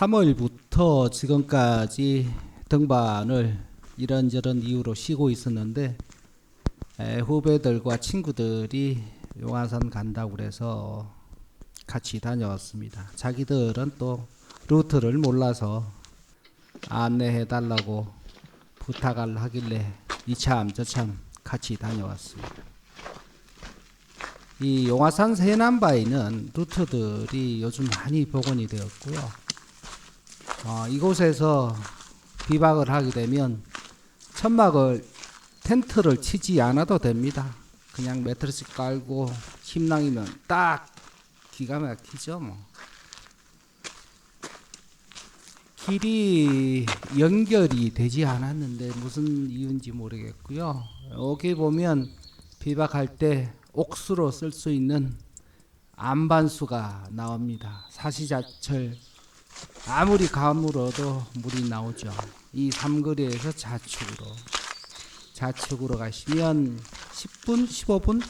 3월부터 지금까지 등반을 이런저런 이유로 쉬고 있었는데 에, 후배들과 친구들이 용화산 간다고 그래서 같이 다녀왔습니다. 자기들은 또 루트를 몰라서 안내해 달라고 부탁을 하길래 이참 저참 같이 다녀왔습니다. 이 용화산 세남바위는 루트들이 요즘 많이 복원이 되었고요. 어, 이곳에서 비박을 하게 되면 천막을 텐트를 치지 않아도 됩니다. 그냥 매트리스 깔고 힘낭이면 딱 기가 막히죠 뭐. 길이 연결이 되지 않았는데 무슨 이유인지 모르겠고요. 여기 보면 비박할 때 옥수로 쓸 수 있는 안반수가 나옵니다. 사시자철 아무리 가물어도 물이 나오죠. 이 삼거리에서 좌측으로 좌측으로 가시면 10분 15분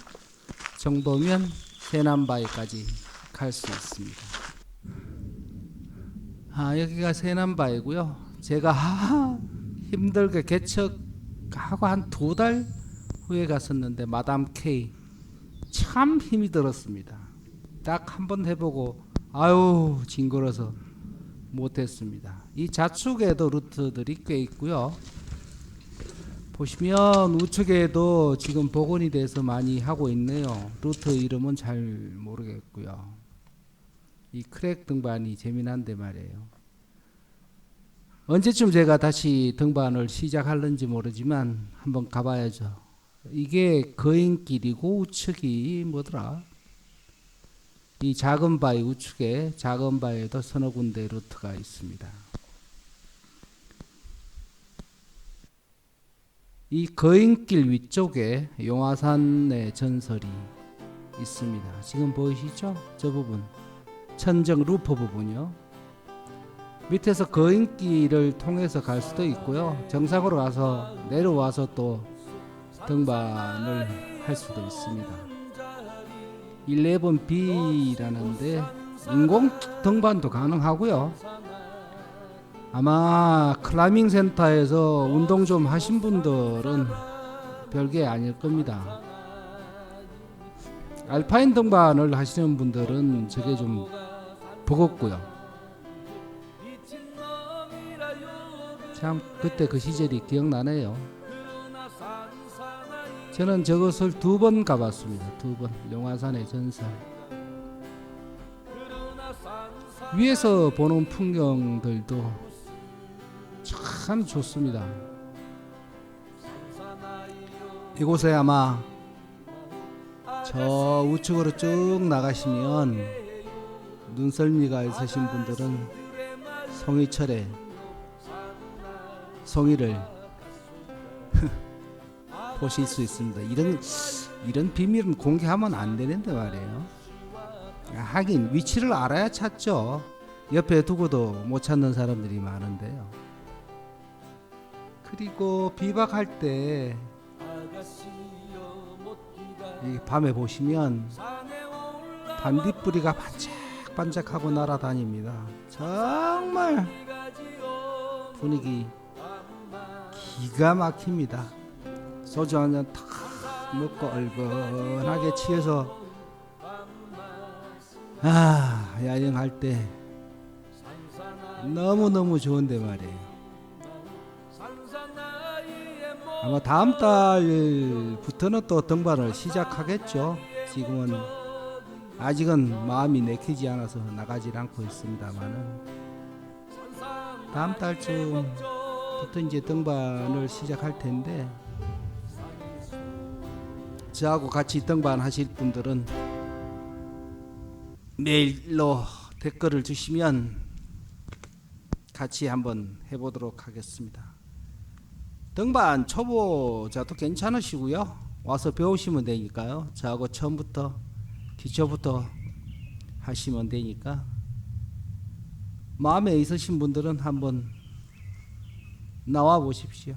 정도면 세남바위까지 갈 수 있습니다. 아 여기가 세남바위고요. 제가 하, 힘들게 개척하고 한 두 달 후에 갔었는데 마담 K 참 힘이 들었습니다. 딱 한 번 해보고 아유 징그러서 못했습니다. 이 좌측에도 루트들이 꽤 있고요. 보시면 우측에도 지금 복원이 돼서 많이 하고 있네요. 루트 이름은 잘 모르겠고요. 이 크랙 등반이 재미난데 말이에요. 언제쯤 제가 다시 등반을 시작할는지 모르지만 한번 가봐야죠. 이게 거인길이고 우측이 뭐더라? 이 작은 바위 우측에 작은 바위에도 서너 군데 루트가 있습니다. 이 거인길 위쪽에 용화산의 전설이 있습니다. 지금 보이시죠? 저 부분 천정 루프 부분이요. 밑에서 거인길을 통해서 갈 수도 있고요. 정상으로 가서 내려와서 또 등반을 할 수도 있습니다. 11B라는데 인공 등반도 가능하고요. 아마 클라이밍 센터에서 운동 좀 하신 분들은 별게 아닐 겁니다. 알파인 등반을 하시는 분들은 저게 좀 버겁고요. 참 그때 그 시절이 기억나네요. 저는 저것을 두 번 가봤습니다. 두 번. 용화산의 전설. 위에서 보는 풍경들도 참 좋습니다. 이곳에 아마 저 우측으로 쭉 나가시면 눈썰미가 있으신 분들은 송이철에 송이를 보실 수 있습니다. 이런 이런 비밀은 공개하면 안 되는데 말이에요. 하긴 위치를 알아야 찾죠. 옆에 두고도 못 찾는 사람들이 많은데요. 그리고 비박할 때이 밤에 보시면 반딧불이가 반짝반짝하고 날아다닙니다. 정말 분위기 기가 막힙니다. 소주 한 잔 탁 먹고 얼큰하게 취해서 아 야영할 때 너무 너무 좋은데 말이에요. 아마 다음 달부터는 또 등반을 시작하겠죠. 지금은 아직은 마음이 내키지 않아서 나가질 않고 있습니다만은 다음 달쯤부터 이제 등반을 시작할 텐데 저하고 같이 등반하실 분들은 메일로 댓글을 주시면 같이 한번 해보도록 하겠습니다. 등반 초보자도 괜찮으시고요. 와서 배우시면 되니까요. 저하고 처음부터 기초부터 하시면 되니까 마음에 있으신 분들은 한번 나와 보십시오.